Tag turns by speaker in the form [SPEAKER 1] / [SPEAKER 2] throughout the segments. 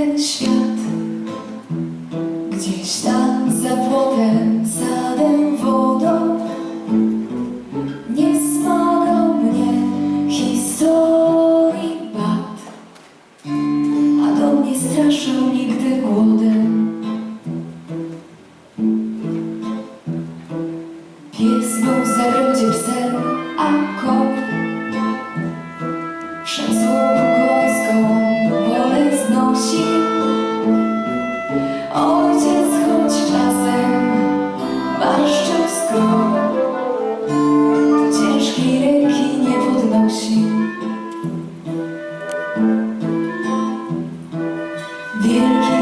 [SPEAKER 1] ten świat. Gdzieś tam za płotem, sadem, wodą. Nie smagał mnie historii bad A dom nie straszył nigdy głodem. Pies był w zagrodzie psem, a kot Przez ciężkiej ręki nie podnosi. Wielki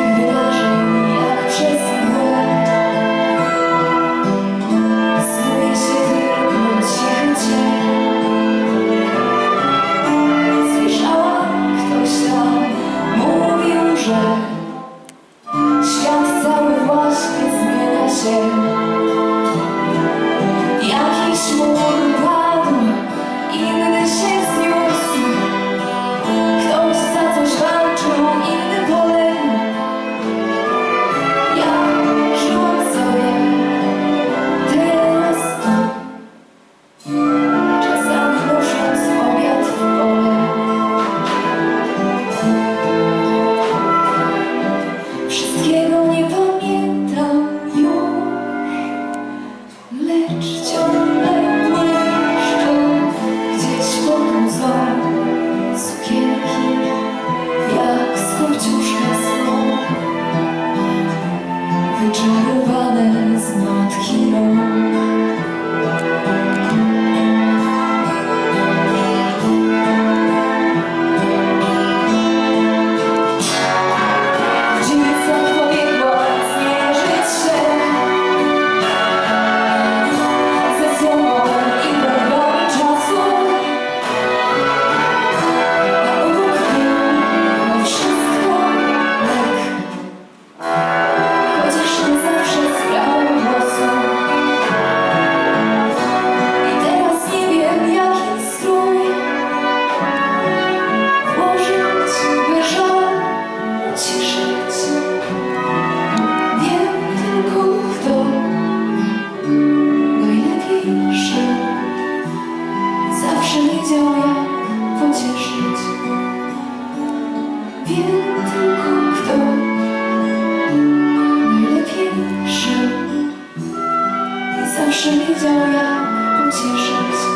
[SPEAKER 1] 是你脚丫，不切实际。